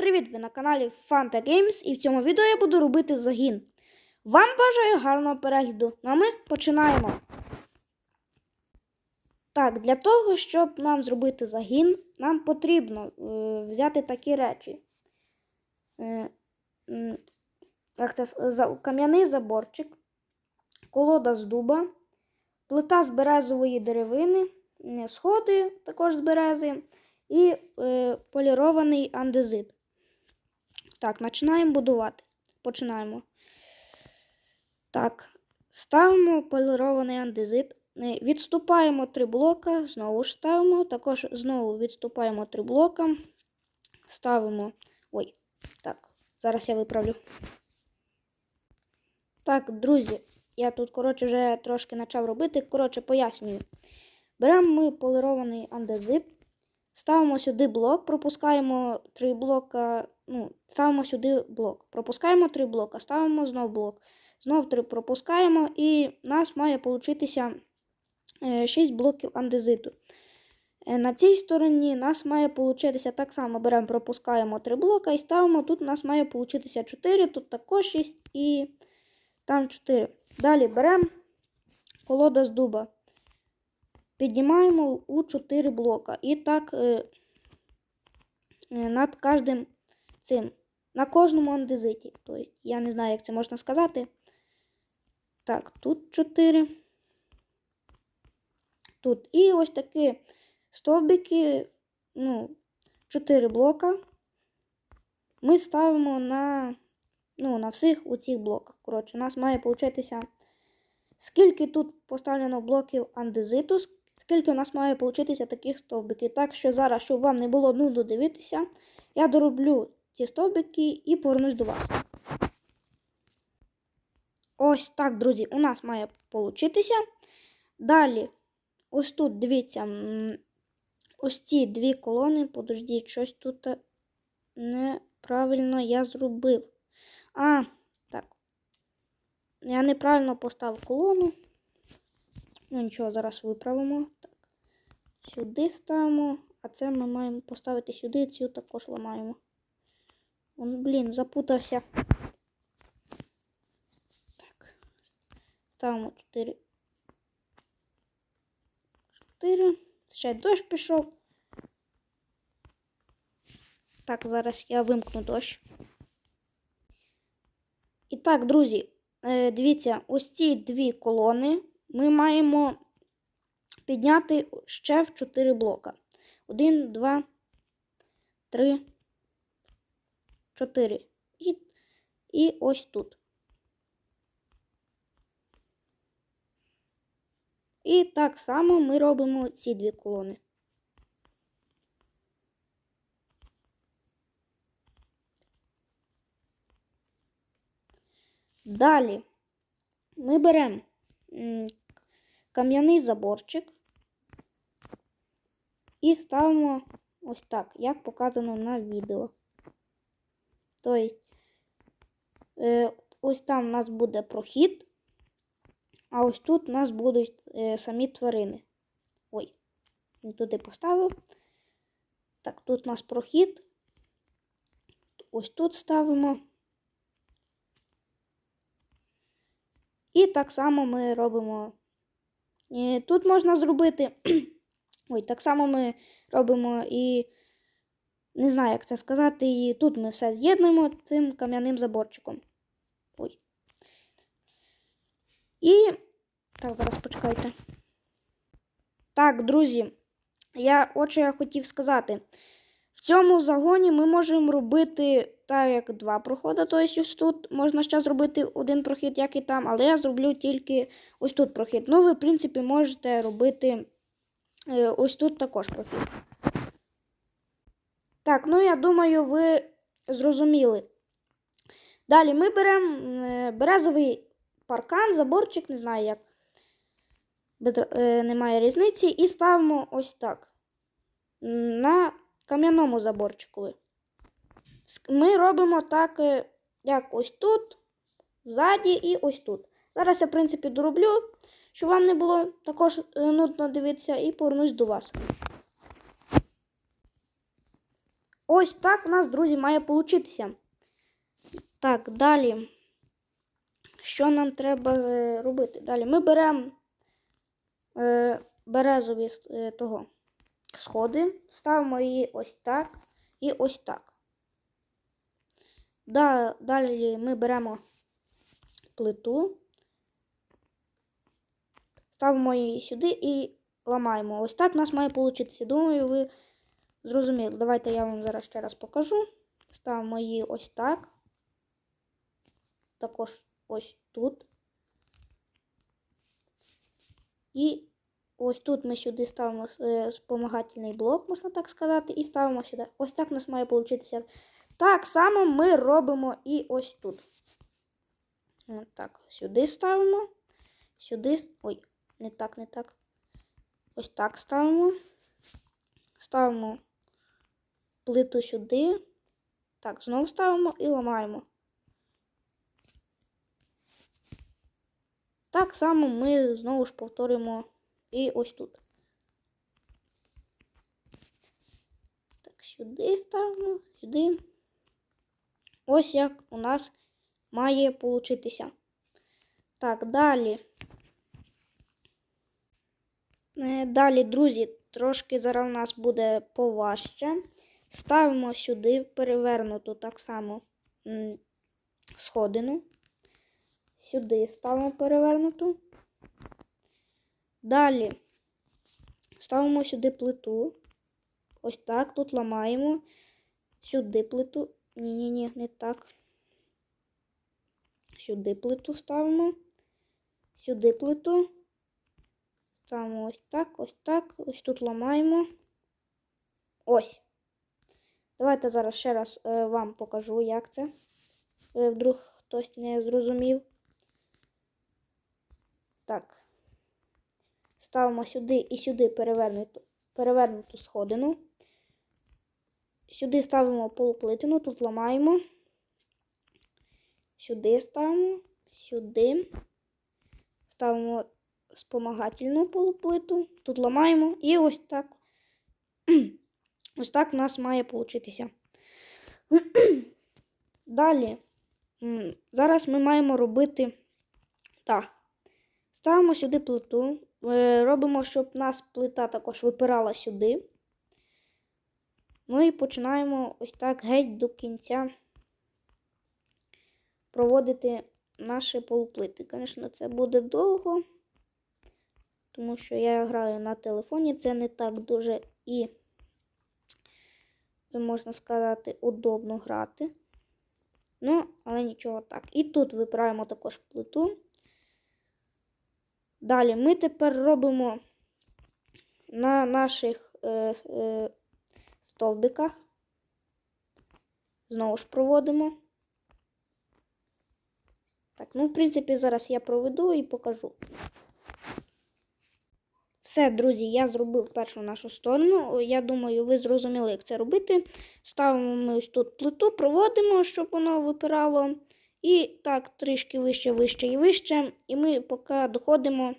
привіт! Ви на каналі Fanta Games і в цьому відео я буду робити загін. Вам бажаю гарного перегляду. Ну а ми починаємо. Так, для того, щоб нам зробити загін, нам потрібно е, взяти такі речі. Е, як це, за, кам'яний заборчик, колода з дуба, плита з березової деревини, сходи також з берези і е, полірований андезит. Так, починаємо будувати. Починаємо. Так, ставимо полірований андезит. Відступаємо три блока, знову ж ставимо. Також знову відступаємо три блока. Ставимо. Ой, так, зараз я виправлю. Так, друзі, я тут, коротше, вже трошки почав робити. Коротше, пояснюю. Беремо ми полірований андезит. Ставимо сюди блок, пропускаємо три блока. Ну, ставимо сюди блок. Пропускаємо три блока, ставимо знов блок. Знов три пропускаємо, і в нас має получитися 6 блоків андезиту. Е, На цій стороні нас має получитися так само. Беремо, пропускаємо три блока і ставимо. Тут у нас має получитися 4, тут також 6 і там 4. Далі беремо колода з дуба піднімаємо у 4 блока. І так е, е, над кожним цим, на кожному андезиті. Тобто, я не знаю, як це можна сказати. Так, тут 4. Тут. І ось такі стовбики, ну, 4 блока. Ми ставимо на, ну, на всіх у цих блоках. Коротше, у нас має получитися. Скільки тут поставлено блоків андезиту, скільки у нас має получитися таких стовбиків. Так що зараз, щоб вам не було нудно дивитися, я дороблю ці стовбики і повернусь до вас. Ось так, друзі, у нас має получитися. Далі, ось тут, дивіться, ось ці дві колони, подождіть, щось тут неправильно я зробив. А, так. Я неправильно поставив колону. Ну нічого, зараз виправимо. Так. Сюди ставимо, а це ми маємо поставити сюди, цю також ламаємо. Он, блін, запутався. Так. Ставимо 4. 4. Ще дощ пішов. Так, зараз я вимкну дощ. І так, друзі, е, дивіться, ось ці дві колони ми маємо підняти ще в 4 блока. 1, 2, 3, 4. І, і ось тут. І так само ми робимо ці дві колони. Далі ми беремо кам'яний заборчик і ставимо ось так, як показано на відео. Тобто, е, ось там у нас буде прохід, а ось тут у нас будуть е, самі тварини. Ой, не туди поставив. Так, тут у нас прохід. Ось тут ставимо. І так само ми робимо. І тут можна зробити. Ой, так само ми робимо і. Не знаю, як це сказати. І тут ми все з'єднуємо цим кам'яним заборчиком. Ой. І. Так, зараз почекайте. Так, друзі, я от що я хотів сказати. В цьому загоні ми можемо робити так, як два проходи. Тобто ось тут можна ще зробити один прохід, як і там, але я зроблю тільки ось тут прохід. Ну, ви, в принципі, можете робити е, ось тут також прохід. Так, ну я думаю, ви зрозуміли. Далі ми беремо е, березовий паркан, заборчик, не знаю як. Е, Немає різниці, і ставимо ось так. На кам'яному заборчику. Ми робимо так, е, як ось тут, ззаді і ось тут. Зараз я, в принципі, дороблю, щоб вам не було також е, нудно дивитися, і повернусь до вас. Ось так у нас, друзі, має получитися. Так, далі. Що нам треба е, робити? Далі ми беремо е, березові е, того сходи, ставимо її ось так і ось так. Да, далі ми беремо плиту, ставимо її сюди і ламаємо. Ось так у нас має вийти. Думаю, ви зрозуміли. Давайте я вам зараз ще раз покажу. Ставимо її ось так. Також ось тут. І ось тут ми сюди ставимо е, спомагательний блок, можна так сказати, і ставимо сюди. Ось так у нас має получитися. Так само ми робимо і ось тут. Ось так, сюди ставимо. Сюди. Ой, не так, не так. Ось так ставимо. Ставимо плиту сюди. Так, знову ставимо і ламаємо. Так само ми знову ж повторюємо і ось тут. Так, сюди ставимо, сюди. Ось як у нас має получитися. Так, далі. Е, Далі, друзі, трошки зараз у нас буде поважче. Ставимо сюди перевернуту так само сходину. Сюди ставимо перевернуту. Далі ставимо сюди плиту. Ось так. Тут ламаємо. Сюди плиту. Ні-ні-ні, не так. Сюди плиту ставимо. Сюди плиту. Ставимо ось так, ось так. Ось тут ламаємо. Ось. Давайте зараз ще раз е, вам покажу, як це. Е, вдруг хтось не зрозумів. Так. Ставимо сюди і сюди перевернуту, перевернуту сходину. Сюди ставимо полуплитину, тут ламаємо. Сюди ставимо, сюди. Ставимо спомагательну полуплиту, тут ламаємо і ось так. Ось так у нас має получитися. Далі. Зараз ми маємо робити так. Ставимо сюди плиту. е, Робимо, щоб у нас плита також випирала сюди. Ну і починаємо ось так геть до кінця проводити наші полуплити. Звісно, це буде довго, тому що я граю на телефоні, це не так дуже і, можна сказати, удобно грати. Ну, але нічого так. І тут випираємо також плиту. Далі ми тепер робимо на наших е, е, стовбиках. Знову ж проводимо. Так, ну, в принципі, зараз я проведу і покажу. Все, друзі, я зробив першу нашу сторону. Я думаю, ви зрозуміли, як це робити. Ставимо ми ось тут плиту, проводимо, щоб воно випирало. І так, трішки вище, вище і вище. І ми поки доходимо.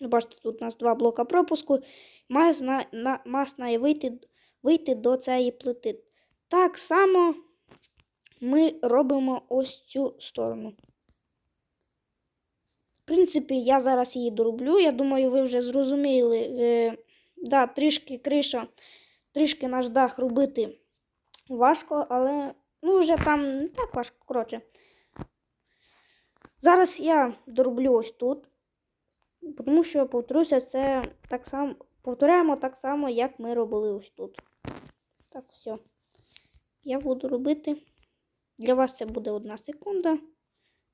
Бачите, тут у нас два блока пропуску. Має, зна- на, мас має вийти, вийти до цієї плити. Так само ми робимо ось цю сторону. В принципі, я зараз її дороблю. Я думаю, ви вже зрозуміли. Е, да, трішки криша, трішки наш дах робити важко, але ну, вже там не так важко, коротше. Зараз я дороблю ось тут, тому що, повторюся, це так само, повторяємо так само, як ми робили ось тут. Так, все. Я буду робити. Для вас це буде одна секунда,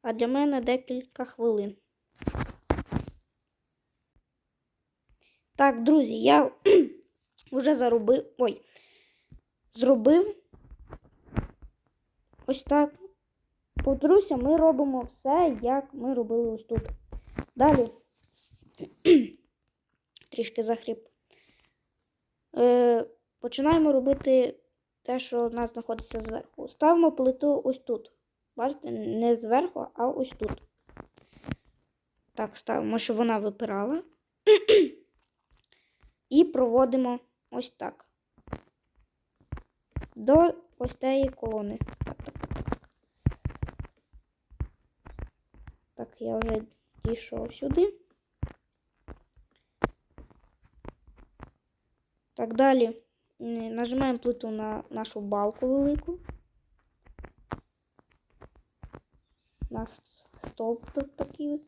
а для мене декілька хвилин. Так, друзі, я вже заробив. Ой, зробив. Ось так. Повторюся, ми робимо все, як ми робили ось тут. Далі. Трішки захріп. Е, починаємо робити те, що в нас знаходиться зверху. Ставимо плиту ось тут. Бачите, не зверху, а ось тут. Так, ставимо, щоб вона випирала. І проводимо ось так. до ось цієї колони. Так, так, так, так. Я вже дійшов сюди. Так, далі нажимаємо плиту на нашу балку велику. У нас стовп тут такий.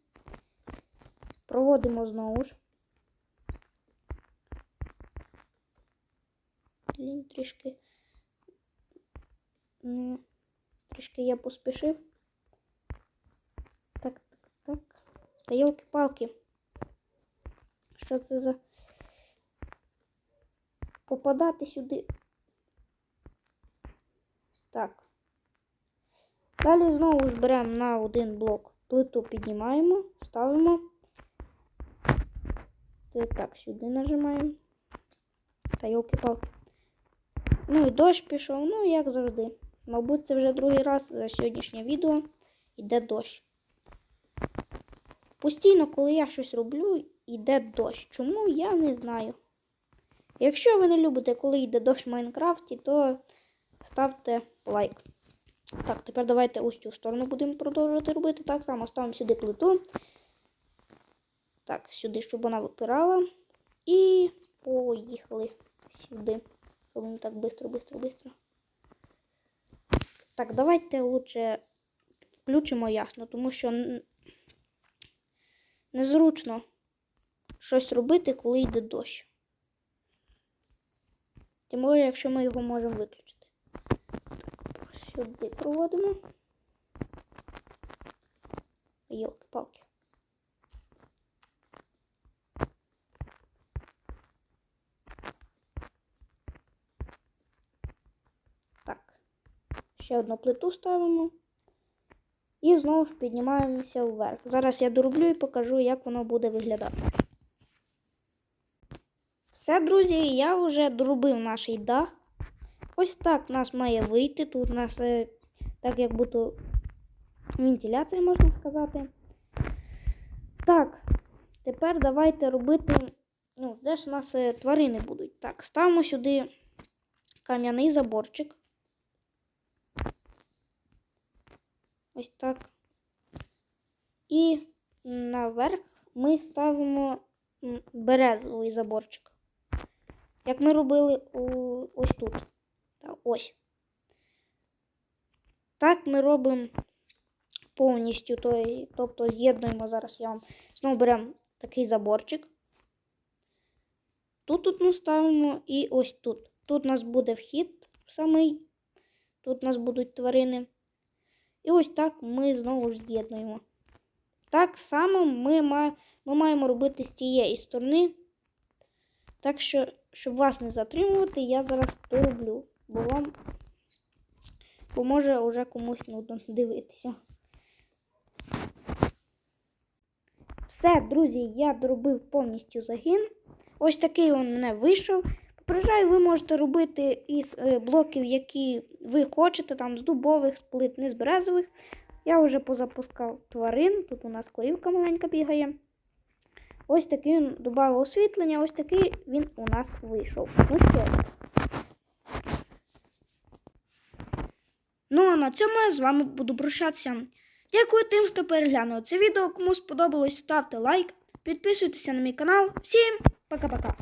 Проводимо знову ж. Блін, трішки. Трішки я поспішив. Так, так, так. Та йолки-палки. Що це за. Попадати сюди. Так. Далі знову ж беремо на один блок плиту, піднімаємо, ставимо. Це так, сюди нажимаємо. Та йолки-палки. Ну і дощ пішов, ну як завжди. Мабуть, це вже другий раз за сьогоднішнє відео йде дощ. Постійно, коли я щось роблю, йде дощ. Чому я не знаю. Якщо ви не любите, коли йде дощ в Майнкрафті, то ставте лайк. Так, тепер давайте ось цю сторону будемо продовжувати робити. Так само ставимо сюди плиту. Так, сюди, щоб вона випирала. І поїхали сюди. Робимо так бистро, бистро, бистро. Так, давайте лучше включимо ясно, тому що незручно щось робити, коли йде дощ. Тим більше, якщо ми його можемо виключити. Так, сюди проводимо. Йолки-палки. Так. Ще одну плиту ставимо. І знову ж піднімаємося вверх. Зараз я дороблю і покажу, як воно буде виглядати. Все, друзі, я вже доробив наш дах. Ось так у нас має вийти. Тут у нас е, так як будто вентиляція, можна сказати. Так, тепер давайте робити. Ну, де ж у нас е, тварини будуть? Так, ставимо сюди кам'яний заборчик. Ось так. І наверх ми ставимо березовий заборчик. Як ми робили ось тут. Ось. Так ми робимо повністю. Тобто з'єднуємо зараз я вам знову беремо такий заборчик. Тут одну ставимо і ось тут. Тут у нас буде вхід самий. Тут у нас будуть тварини. І ось так ми знову ж з'єднуємо. Так само ми, ма- ми маємо робити з тієї сторони. Так що, щоб вас не затримувати, я зараз дороблю, бо вам бо може вже комусь нудно дивитися. Все, друзі, я доробив повністю загін. Ось такий він мене вийшов. Попереджаю, ви можете робити із е, блоків, які ви хочете, там з дубових, з плит, не з березових. Я вже позапускав тварин. Тут у нас корівка маленька бігає. Ось такий він додав освітлення, ось такий він у нас вийшов. Ну що? Ну а на цьому я з вами буду прощатися. Дякую тим, хто переглянув це відео. Кому сподобалось, ставте лайк, підписуйтеся на мій канал. Всім пока-пока!